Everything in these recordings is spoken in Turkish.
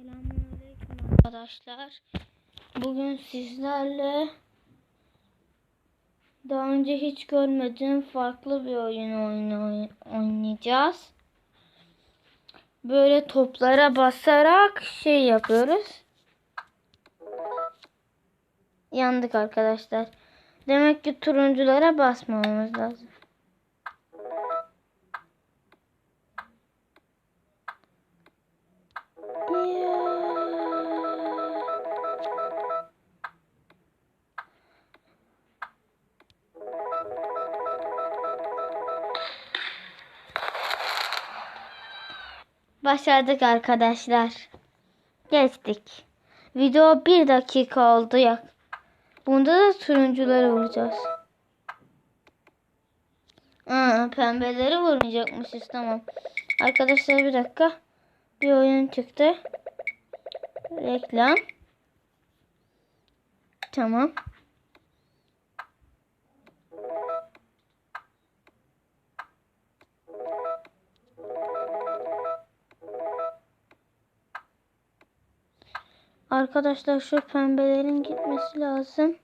Selamünaleyküm arkadaşlar. Bugün sizlerle daha önce hiç görmediğim farklı bir oyun oynayacağız. Böyle toplara basarak şey yapıyoruz. Yandık arkadaşlar. Demek ki turunculara basmamamız lazım. Başardık arkadaşlar. Geçtik. Video bir dakika oldu ya. Bunda da turuncuları vuracağız. Aa, pembeleri vurmayacakmışız tamam. Arkadaşlar bir dakika. Bir oyun çıktı. Reklam. Tamam. Arkadaşlar şu pembelerin gitmesi lazım.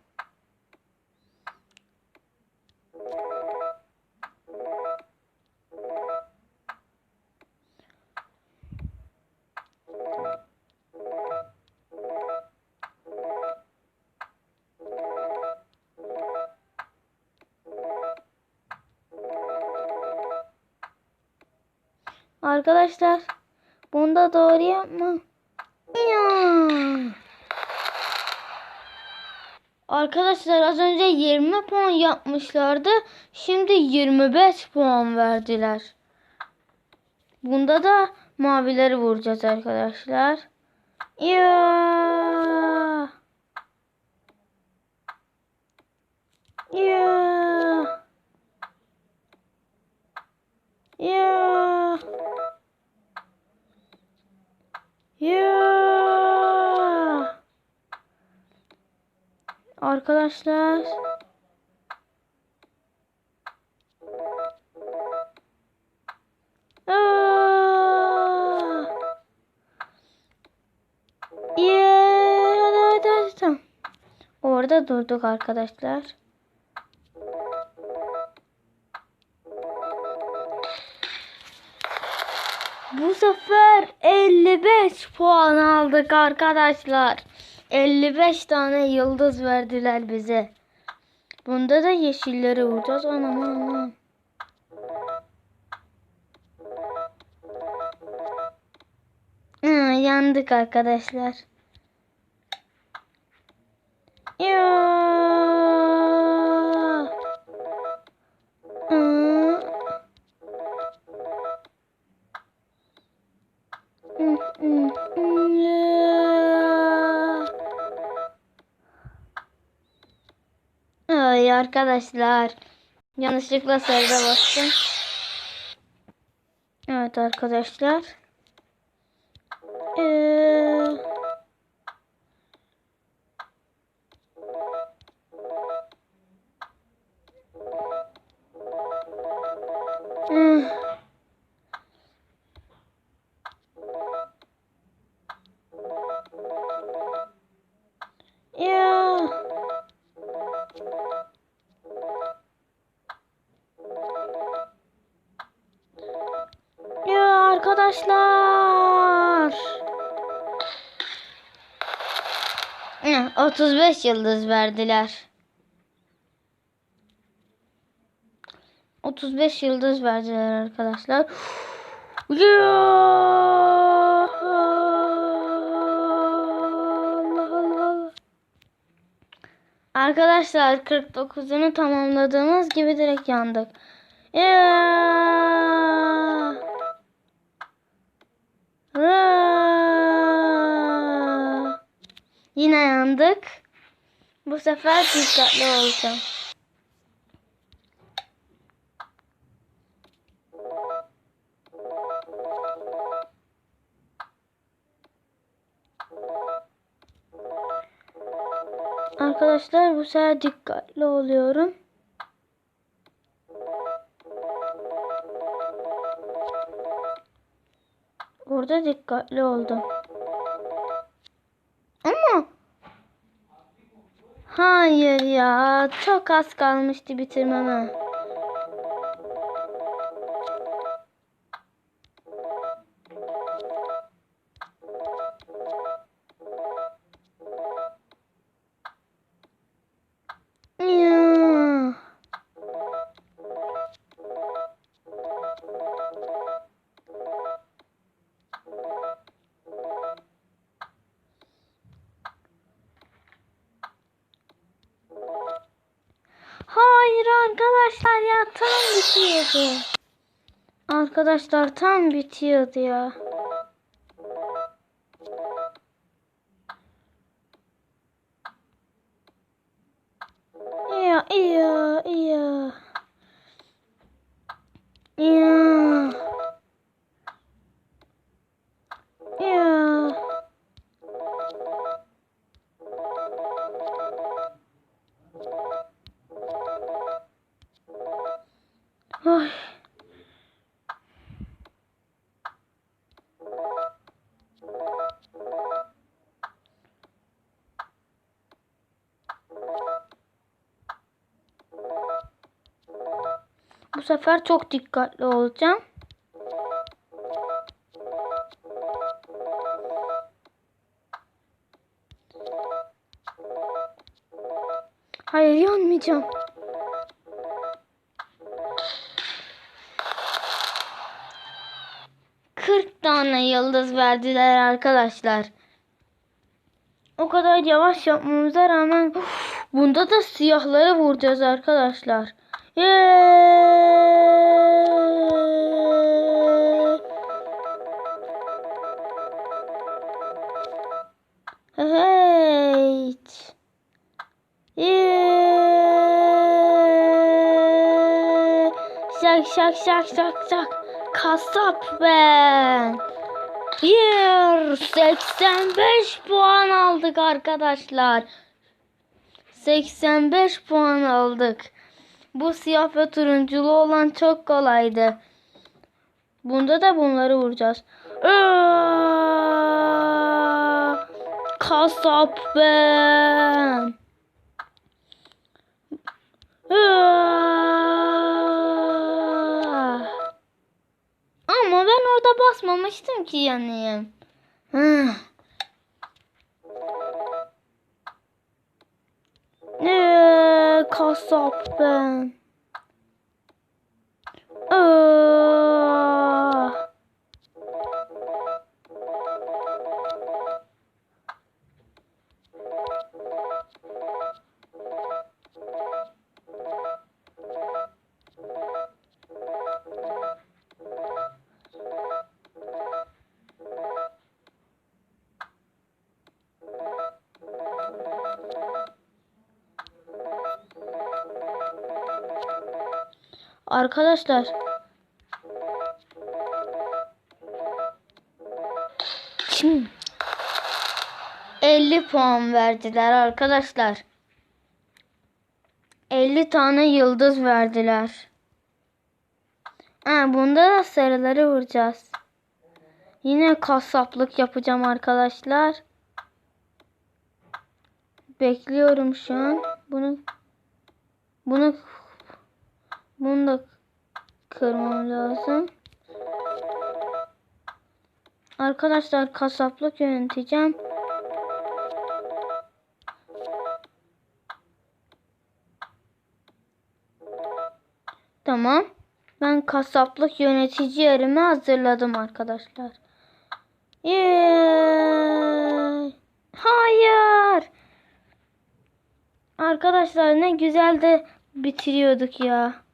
Arkadaşlar bunda doğru yapma. Arkadaşlar az önce 20 puan yapmışlardı. Şimdi 25 puan verdiler. Bunda da mavileri vuracağız arkadaşlar. Ya. Ya. Ya. Ya. Arkadaşlar. Yeah. Orada durduk arkadaşlar. Bu sefer 55 puan aldık arkadaşlar. 55 tane yıldız verdiler bize. Bunda da yeşilleri vuracağız. Anam anam. Hı, yandık arkadaşlar. Ya. Arkadaşlar. Yanlışlıkla sarıda bastım. Evet arkadaşlar. Ee... 35 yıldız verdiler. 35 yıldız verdiler arkadaşlar. Allah. Arkadaşlar 49'unu tamamladığımız gibi direkt yandık. Ya. Ra. Yine yandık. Bu sefer dikkatli olacağım. Arkadaşlar bu sefer dikkatli oluyorum. Orada dikkatli oldum. Hayır ya. Çok az kalmıştı bitirmeme. Tam bitiyordu. Arkadaşlar tam bitiyordu. Ya Ay. Bu sefer çok dikkatli olacağım. Hayır yanmayacağım. Yıldız verdiler arkadaşlar. O kadar yavaş yapmamıza rağmen bunda da siyahları vuracağız arkadaşlar. Yeee. Evet. Yeee. Şak şak şak şak şak. Kasap ben. Yer 85 puan aldık arkadaşlar. 85 puan aldık. Bu siyah ve turunculu olan çok kolaydı. Bunda da bunları vuracağız. Aa, kasap ben. Aa. Basmamıştım ki yanayım. Hıh. Ee, kasap ben. Aa. Arkadaşlar. Şimdi 50 puan verdiler arkadaşlar. 50 tane yıldız verdiler. Ha, bunda da sarıları vuracağız. Yine kasaplık yapacağım arkadaşlar. Bekliyorum şu an. Bunu bunu bunu da kırmam lazım. Arkadaşlar kasaplık yöneteceğim. Tamam. Ben kasaplık yönetici yerimi hazırladım arkadaşlar. Yeee. Hayır. Arkadaşlar ne güzel de bitiriyorduk ya.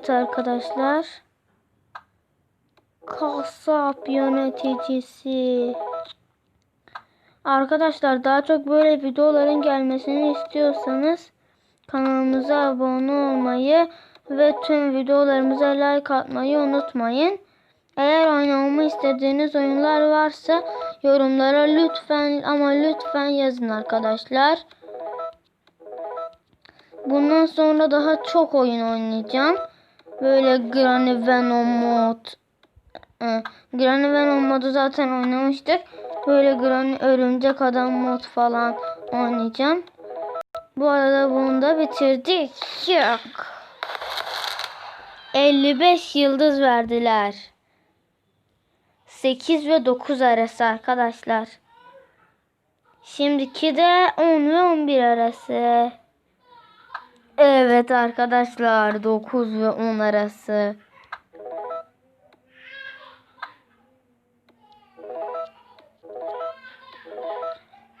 Evet arkadaşlar. Kasap yöneticisi. Arkadaşlar daha çok böyle videoların gelmesini istiyorsanız kanalımıza abone olmayı ve tüm videolarımıza like atmayı unutmayın. Eğer oynamamı istediğiniz oyunlar varsa yorumlara lütfen ama lütfen yazın arkadaşlar. Bundan sonra daha çok oyun oynayacağım. Böyle Granny Venom mod. Ee, Granny Venom modu zaten oynamıştık. Böyle Granny Örümcek Adam mod falan oynayacağım. Bu arada bunu da bitirdik. Yok. 55 yıldız verdiler. 8 ve 9 arası arkadaşlar. Şimdiki de 10 ve 11 arası. Evet arkadaşlar 9 ve 10 arası.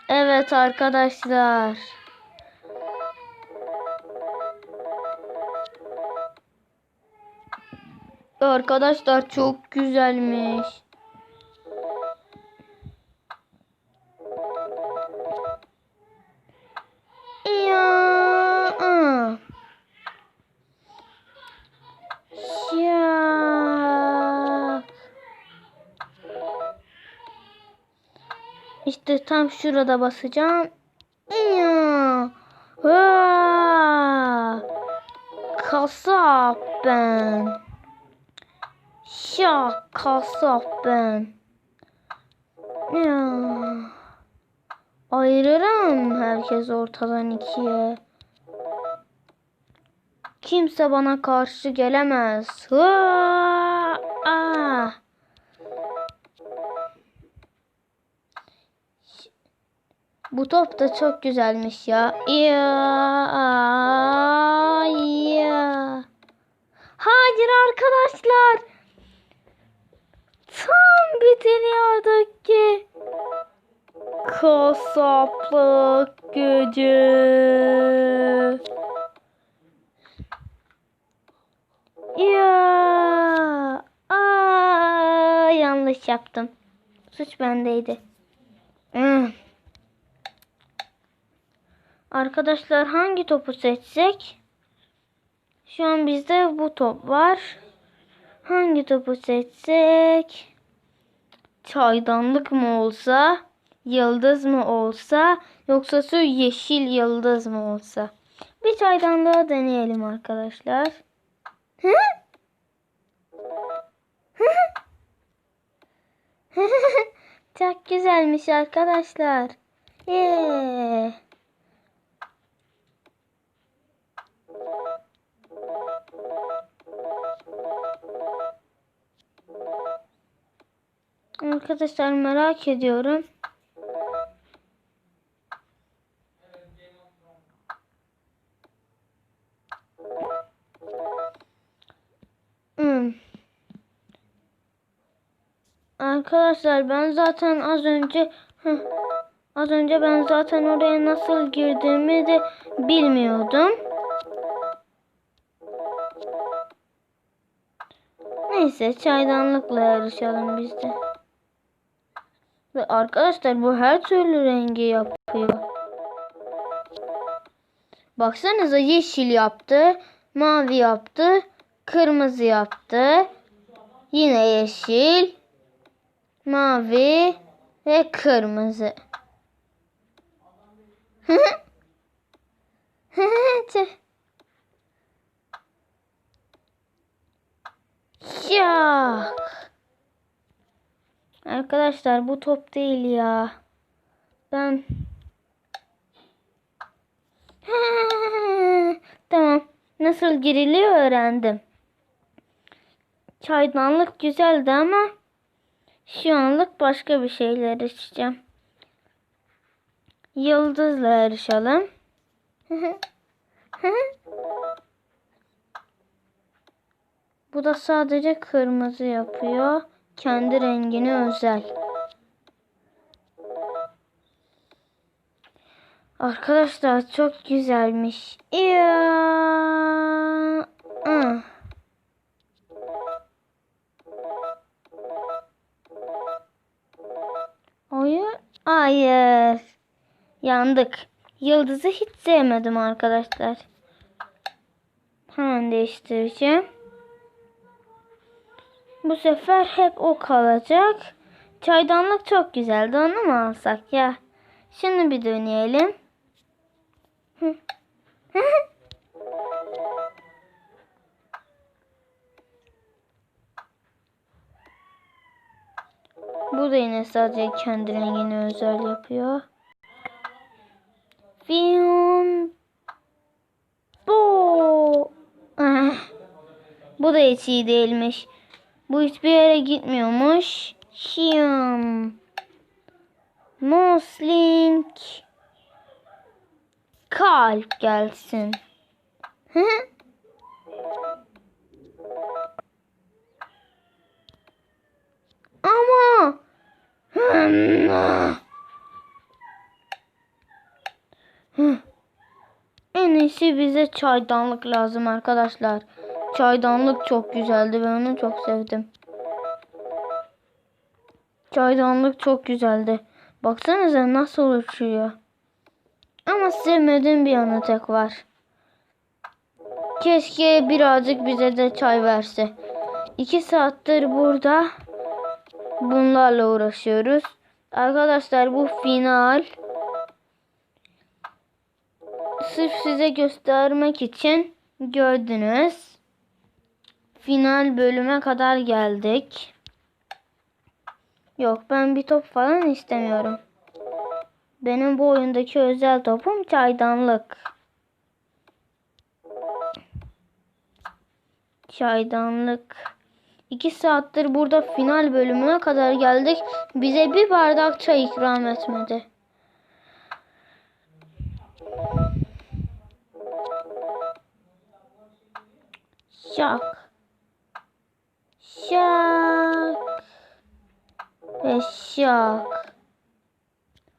Evet arkadaşlar. Arkadaşlar çok güzelmiş. Tam şurada basacağım. Kasap ben. Ya kasap ben. Ayırırım herkes ortadan ikiye. Kimse bana karşı gelemez. Hıa! Bu top da çok güzelmiş ya. Ya. Ya. Hayır arkadaşlar. Tam bitiriyorduk ki. Kasaplık gücü. Ya. Aa, yanlış yaptım. Suç bendeydi. Hmm. Arkadaşlar hangi topu seçsek? Şu an bizde bu top var. Hangi topu seçsek? Çaydanlık mı olsa? Yıldız mı olsa? Yoksa şu yeşil yıldız mı olsa? Bir çaydanlığa deneyelim arkadaşlar. Hı? Çok güzelmiş arkadaşlar. Yeah. Arkadaşlar merak ediyorum. Hmm. Arkadaşlar ben zaten az önce Heh, az önce ben zaten oraya nasıl girdiğimi de bilmiyordum. Neyse çaydanlıkla yarışalım biz de. Ve arkadaşlar bu her türlü rengi yapıyor. Baksanıza yeşil yaptı, mavi yaptı, kırmızı yaptı. Yine yeşil, mavi ve kırmızı. Ya. Arkadaşlar bu top değil ya. Ben Tamam. Nasıl giriliyor öğrendim. Çaydanlık güzeldi ama şu anlık başka bir şeyler içeceğim. Yıldızla yarışalım. Bu da sadece kırmızı yapıyor. Kendi rengine özel. Arkadaşlar çok güzelmiş. Ya. Ah. Hayır. Hayır. Yandık. Yıldızı hiç sevmedim arkadaşlar. Hemen değiştireceğim. Bu sefer hep o kalacak. Çaydanlık çok güzeldi. Onu mu alsak ya? Şunu bir deneyelim. Hı. Bu da yine sadece kendi rengini özel yapıyor. Fiyon. Bu. Bu da hiç iyi değilmiş. Bu hiçbir yere gitmiyormuş. Hiyam. Moslink. Kalp gelsin. Ama. En iyisi bize çaydanlık lazım arkadaşlar. Çaydanlık çok güzeldi. Ben onu çok sevdim. Çaydanlık çok güzeldi. Baksanıza nasıl uçuyor. Ama sevmediğim bir yanı tek var. Keşke birazcık bize de çay verse. İki saattir burada bunlarla uğraşıyoruz. Arkadaşlar bu final. Sırf size göstermek için gördünüz. Final bölüme kadar geldik. Yok ben bir top falan istemiyorum. Benim bu oyundaki özel topum çaydanlık. Çaydanlık. İki saattir burada final bölümüne kadar geldik. Bize bir bardak çay ikram etmedi. Şak. Şak. Ve.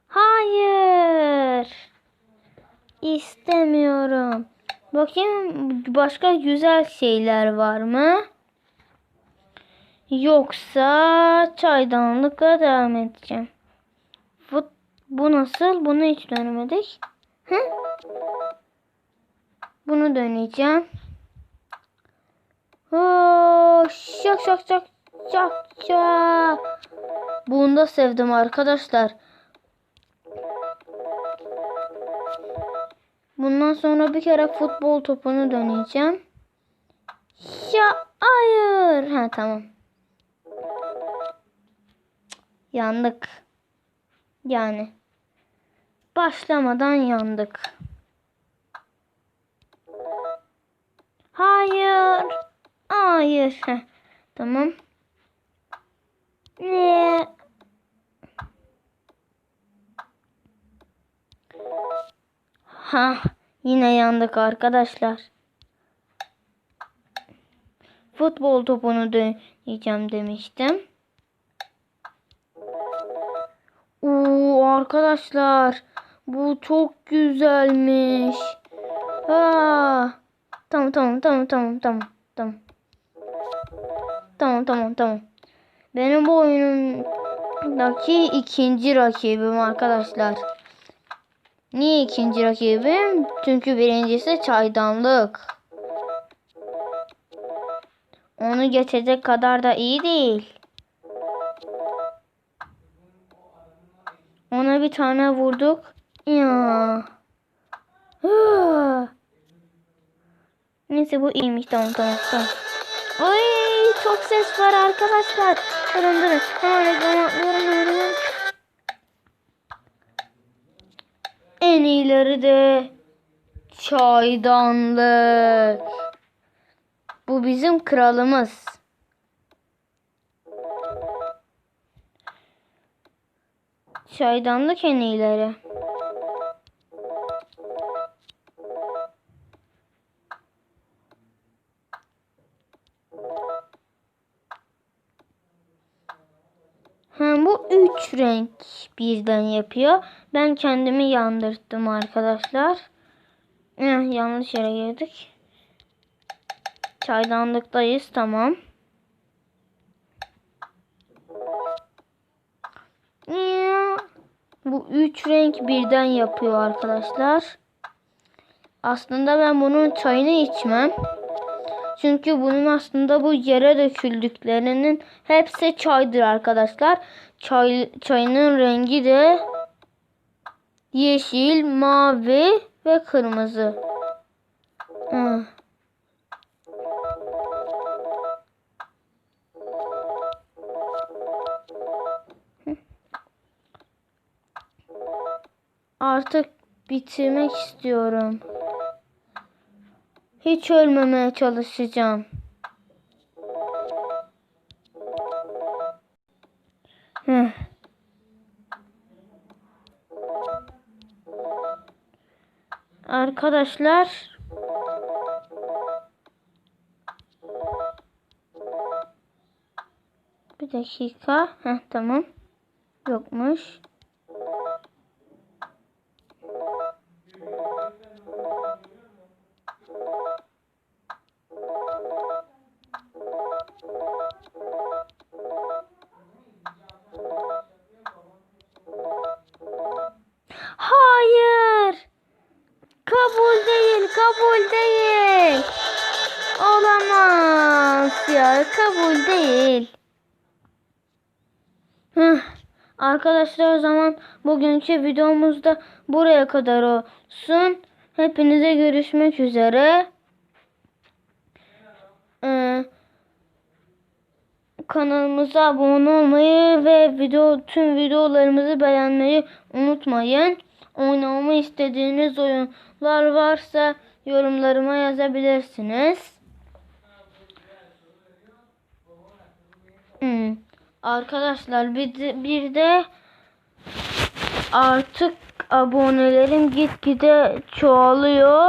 Hayır. İstemiyorum. Bakayım başka güzel şeyler var mı? Yoksa çaydanlıkla devam edeceğim. Bu, bu nasıl? Bunu hiç denemedik. Hı? Bunu deneyeceğim. Oo, şak şak şak şak şak. Bunu da sevdim arkadaşlar. Bundan sonra bir kere futbol topunu deneyeceğim. Ya hayır. Ha tamam. Yandık. Yani. Başlamadan yandık. Hayır. Hayır. Heh, tamam. Ne? Ha, yine yandık arkadaşlar. Futbol topunu deneyeceğim demiştim. Oo arkadaşlar, bu çok güzelmiş. Ha. Tamam tamam tamam tamam tamam tamam. Tamam tamam tamam. Benim bu oyunumdaki ikinci rakibim arkadaşlar. Niye ikinci rakibim? Çünkü birincisi çaydanlık. Onu geçecek kadar da iyi değil. Ona bir tane vurduk. Ya. Neyse bu iyiymiş. Tamam tamam tamam. Ay çok ses var arkadaşlar. Durun durun. Hemen reklam atlıyorum. Hemen. En iyileri de çaydanlık. Bu bizim kralımız. Çaydanlık en iyileri. Renk birden yapıyor. Ben kendimi yandırttım arkadaşlar. Eh, yanlış yere girdik. Çaydanlıktayız tamam. Bu üç renk birden yapıyor arkadaşlar. Aslında ben bunun çayını içmem. Çünkü bunun aslında bu yere döküldüklerinin hepsi çaydır arkadaşlar. Çay, çayının rengi de yeşil, mavi ve kırmızı. Hı. Artık bitirmek istiyorum. Hiç ölmemeye çalışacağım. Heh. Arkadaşlar bir dakika. Heh, tamam. Yokmuş. Ya, kabul değil. Hıh. Arkadaşlar o zaman bugünkü videomuzda buraya kadar olsun. Hepinize görüşmek üzere. Ee, kanalımıza abone olmayı ve video tüm videolarımızı beğenmeyi unutmayın. Oynamamı istediğiniz oyunlar varsa yorumlarıma yazabilirsiniz. Hmm. Arkadaşlar bir de, bir de artık abonelerim gitgide çoğalıyor.